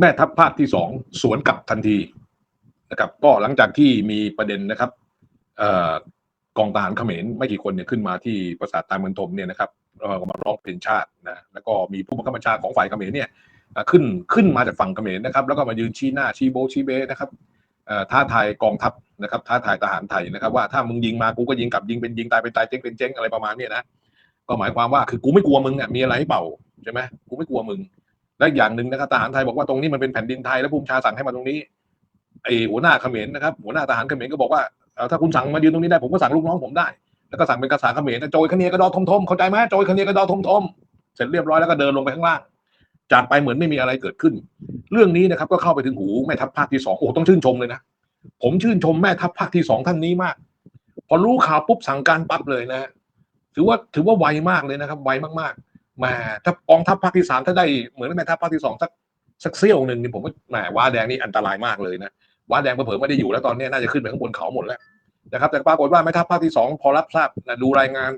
แม่ทัพภาคที่สองสวนกลับทันทีนะครับ ก็หลังจากที่มีประเด็นนะครับออกองทหารเขมรไม่กี่คนเนี่ยขึ้นมาที่ปราสาทตาเมืองทมเนี่ยนะครับก็มาร้องเพลงชาตินะแล้วก็มีผู้บังคับบัญชาของฝ่ายเขมรเนี่ยขึ้นขึ้นมาจากฝั่งเขมรนะครับ แล้วก็มายืนชี้หน้าชี้โบชี้เบนะครับท้าทายกองทัพนะครับท้าทายทหารไทยนะครับ ว่าถ้ามึงยิงมากูก็ยิงกลับยิงเป็นยิงตายเป็นตายเจ๊งเป็นเจ๊งอะไรประมาณนี้นะก็หมายความว่าคือกูไม่กลัวมึงอะมีอะไรให้เป่าใช่ไหมกูไม่กลัวมึง และอย่างหนึ่งนะครับทหารไทยบอกว่าตรงนี้มันเป็นแผ่นดินไทยแล้วภูมิชาสั่งให้มาตรงนี้ไอหัวหน้าเขมรนะครับหัวหน้าทหารเขมรก็บอกว่าถ้าคุณสั่งมายืนตรงนี้ได้ผมก็สั่งลูกน้องผมได้ แล้วก็สั่งเป็นภาษาเขมรโจยคเนียกระดอทมทมเข้าใจไหมโจยคเนียกระดอทมทมเสร็จเรียบร้อยแล้วก็เดินลงไปข้างล่าง จากไปเหมือนไม่มีอะไรเกิดขึ้น เรื่องนี้นะครับก็เข้าไปถึงหูแม่ทัพภาคที่สองโอ้ต้องชื่นชมเลยนะผมชื่นชมแม่ทัพภาคที่สองท่านนี้มาก พอรู้ข่าวปุ๊บสั่งการปั๊บเลยนะถือว่าถือว่าไวมากเลยนะครับ ไวมากๆ มาถ้ากองทัพภาคที่สามถ้าได้เหมือนแม่ทัพภาคที่สองสักสักเสี้ยวหนึ่งนี่ผมว่าแหมว้าแดงนี่อันตรายมากเลยนะว้าแดงเผลอไม่ได้อยู่แล้วตอนนี้น่าจะขึ้นไปข้างบนเขาหมดแล้วนะครับ แต่ปรากฏว่าแม่ทัพภาคที่สองพอรับทราบนะดูรายงาน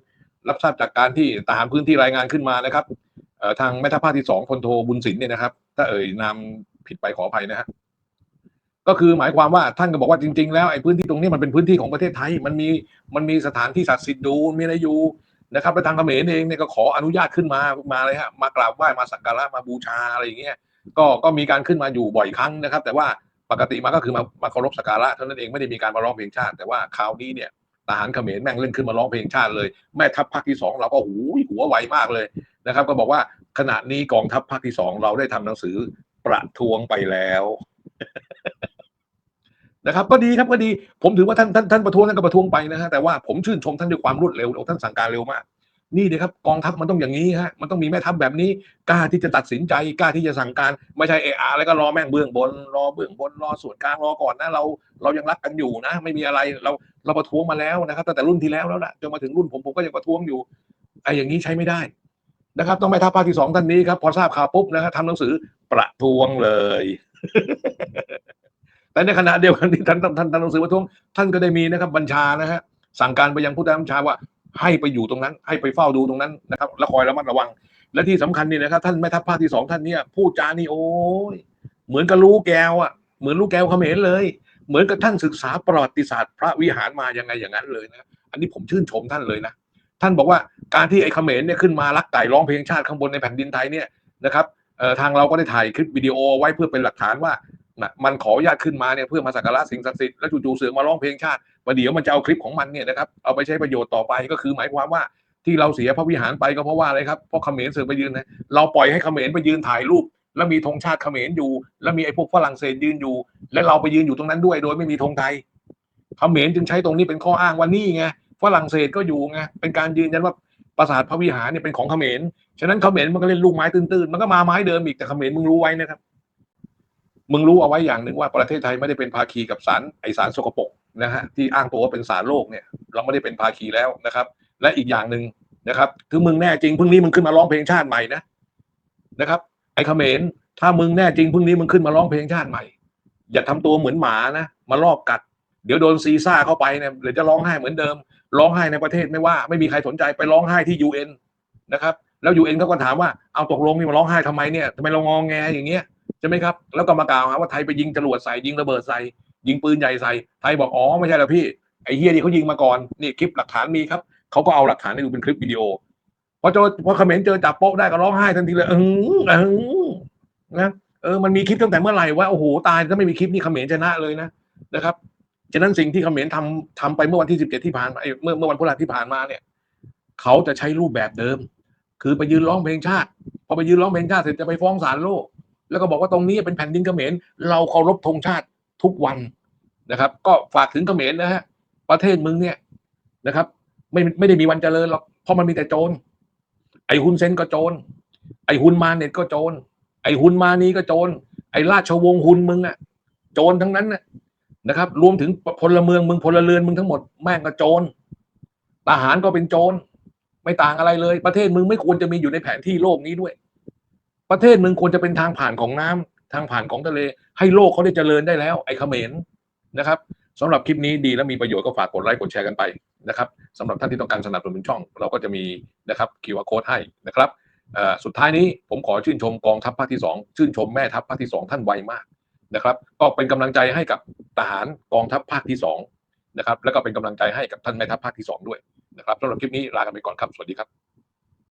รับทราบจากการที่ทหารพื้นที่รายงานขึ้นมานะครับทางแม่ทัพภาคที่สองพลโทบุญสินเนี่ยนะครับ ถ้าเอ่ยนามผิดไปขออภัยนะฮะก็คือหมายความว่าท่านก็บอกว่าจริง ๆ แล้วไอ้พื้นที่ตรงนี้มันเป็นพื้นที่ของประเทศไทย มันมีมันมีสถานที่ศักดิ์สิทธิ์ดูมีอะไรอยู่ นะครับและทางเขมรเองเนี่ยก็ขออนุญาตขึ้นมามาเลยฮะมากราบไหว้มาสักการะมาบูชาอะไรอย่างเงี้ยก็ก็มีการขึ้นมาอยู่บ่อยครั้งนะครับ แต่ว่าปกติมาก็คือมามาเคารพสักการะเท่านั้นเองไม่ได้มีการมาร้องเพลงชาติ แต่ว่าคราวนี้เนี่ยทหารเขมรแม่งเล่นขึ้นมาร้องเพลงชาติเลย แม่ทัพภาคที่สองเราก็หูหัวไวมากเลยนะครับ ก็บอกว่าขณะนี้กองทัพภาคที่สองเราได้ทำหนังสือประท้วงไปแล้ว นะครับ ก็ดีครับก็ดี ผมถือว่าท่านท่านท่านประท้วงท่านก็ประท้วงไปนะฮะแต่ว่าผมชื่นชมท่านด้วยความรวดเร็วท่านสั่งการเร็วมาก นี่เลยครับกองทัพมันต้องอย่างนี้ฮะมันต้องมีแม่ทัพแบบนี้กล้าที่จะตัดสินใจกล้าที่จะสั่งการไม่ใช่เออาแล้วก็รอแม่งเบื้องบน รอเบื้องบนรอส่วนกลางรอก่อนนะเราเรายังรักกันอยู่นะ ไม่มีอะไรเราเราประท้วงมาแล้วนะครับตั้งแต่รุ่นที่แล้วแล้วนะจนมาถึงรุ่นผมผมก็ยังประท้วงอยู่ไอ้อย่างนี้ใช้ไม่ได้นะครับต้องไปทัพภาคที่สองท่านนี้ครับ พอทราบข่าวปุ๊บนะครับทำหนังสือประท้วงเลย แต่ในขณะเดียวกันที่ท่านท่านท่านทำหนังสือประท้วงท่านก็ได้มีนะครับบัญชานะฮะสั่งการไปยังผู้ใต้บัญชาว่าให้ไปอยู่ตรงนั้น ให้ไปเฝ้าดูตรงนั้นนะครับแล้วคอยระมัดระวัง และที่สำคัญนี่นะครับท่านแม่ทัพภาคที่สองท่านเนี่ยพูดจานี่โอ้ยเหมือนกับรู้แก้วอะเหมือนรู้แก้วเขมรเลย เหมือนกับท่านศึกษาประวัติศาสตร์ พระวิหารมายังไงอย่างนั้นเลยนะอันนี้ผมชื่นชมท่านเลยนะท่านบอกว่าการที่ไอ้เขมรเนี่ยขึ้นมารักไก่ร้องเพลงชาติข้างบนในแผ่นดินไทยเนี่ยนะครับทางเราก็ได้ถ่ายคลิปวิดีโอไว้เพื่อเป็นหลักฐานว่า นะมันขออนุญาตขึ้นมาเนี่ยเพื่อมาสักการะสิ่งศักดิ์สิทธิ์แล้วจู่ๆเสือกมาร้องเพลงชาติประเดี๋ยวมันจะเอาคลิปของมันเนี่ยนะครับเอาไปใช้ประโยชน์ต่อไปก็คือหมายความว่าที่เราเสียพระวิหารไปก็เพราะว่าอะไรครับเพราะเขมรเสือกไปยืนนะเราปล่อยให้เขมรไปยืนถ่ายรูป แล้วมีธงชาติเขมรอยู่ แล้วมีไอ้พวกฝรั่งเศสยืนอยู่ และเราไปยืนอยู่ตรงนั้นด้วย โดยไม่มีธงไทยเขมรจึงใช้ตรงนี้เป็นข้ออ้างว่านี่ไงฝรั่งเศสก็อยู่ไงเป็นการยืนยันว่าปราสาทพระวิหารเนี่ยเป็นของเขมรฉะนั้นเขมรมันก็เล่นลูกไม้ตื้นๆมันก็มาไม้เดิมอีกแต่เขมรมึงรู้ไว้นะครับ มึงรู้เอาไว้อย่างหนึ่งว่าประเทศไทยไม่ได้เป็นภาคีกับสารไอสารสกปรกนะฮะที่อ้างตัวว่าเป็นสารโลกเนี่ย เราไม่ได้เป็นภาคีแล้วนะครับ และอีกอย่างหนึ่งนะครับถึงมึงแน่จริงพรุ่งนี้มึงขึ้นมาร้องเพลงชาติใหม่นะนะครับ ไอ้เขมรถ้ามึงแน่จริงพรุ่งนี้มึงขึ้นมาร้องเพลงชาติใหม่ อย่าทำตัวเหมือนหมานะมาลอกกัด เดี๋ยวโดนซีซ่าเข้าไปเนี่ยเดี๋ยวจะร้องไห้เหมือนเดิม ร้องไห้ในประเทศไม่ว่าไม่มีใครสนใจไปร้องไห้ที่ยูเอ็นนะครับแล้วยูเอ็นเขาก็ถามว่าเอาตกลงนี่มาร้องไห้ทำไมเนี่ยทำไมเรางองแงอย่างเงี้ย ใช่ไหมครับ แล้วก็มากล่าวหาว่าไทยไปยิงจรวดใส่ยิงระเบิดใส่ยิงปืนใหญ่ใส่ไทยบอกอ๋อไม่ใช่หรอกพี่ไอ้เฮียที่เขายิงมาก่อนนี่คลิปหลักฐานมีครับเขาก็เอาหลักฐานให้ดูเป็นคลิปวิดีโอพอเจอพอเขมรเจอจับโป๊ะได้ก็ร้องไห้ทันทีเลยเออเออนะเออมันมีคลิปตั้งแต่เมื่อไหร่ว่าโอ้โหตายถ้าไม่มีคลิปนี่เขมรชนะเลยนะนะครับฉะนั้นสิ่งที่เขมรทำทำไปเมื่อวันที่สิบเจ็ดที่ผ่านมาเอ้เมื่อเมื่อวันพฤหัสที่ผ่านมาเนี่ยเขาจะใช้รูปแบบเดิม คือไปยืนร้องเพลงชาติ พอไปยืนร้องเพลงชาติเสร็จจะไปฟ้องศาลโลก แล้วก็บอกว่าตรงนี้เป็นแผ่นดินเขมรเราเคารพธงชาติทุกวันนะครับ ก็ฝากถึงเขมรนะฮะประเทศมึงเนี่ยนะครับ ไม่ไม่ได้มีวันเจริญหรอกเพราะมันมีแต่โจรไอ้ฮุนเซนก็โจรไอ้ฮุนมาเน็ตก็โจรไอ้ฮุนมานี้ก็โจรไอ้ราชวงศ์ฮุนมึงอะโจรทั้งนั้นนะนะครับ รวมถึงพลเมืองมึงพลเรือนมึงทั้งหมดแม่งก็โจรทหารก็เป็นโจรไม่ต่างอะไรเลย ประเทศมึงไม่ควรจะมีอยู่ในแผนที่โลกนี้ด้วย ประเทศมึงควรจะเป็นทางผ่านของน้ำทางผ่านของทะเล ให้โลกเขาได้เจริญได้แล้ว ไอ้เขมรนะครับสำหรับคลิปนี้ดีและมีประโยชน์ก็ฝากกดไลค์กดแชร์กันไปนะครับสำหรับท่านที่ต้องการสนับสนุนช่อง เราก็จะมีนะครับ QR code ให้นะครับสุดท้ายนี้ผมขอชื่นชมกองทัพภาคที่สองชื่นชมแม่ทัพภาคที่สองท่านไวมากนะครับ ก็เป็นกำลังใจให้กับทหารกองทัพภาคที่สองนะครับแล้วก็เป็นกำลังใจให้กับท่านแม่ทัพภาคที่สองด้วยนะครับสำหรับคลิปนี้ลากันไปก่อนครับสวัสดีครับ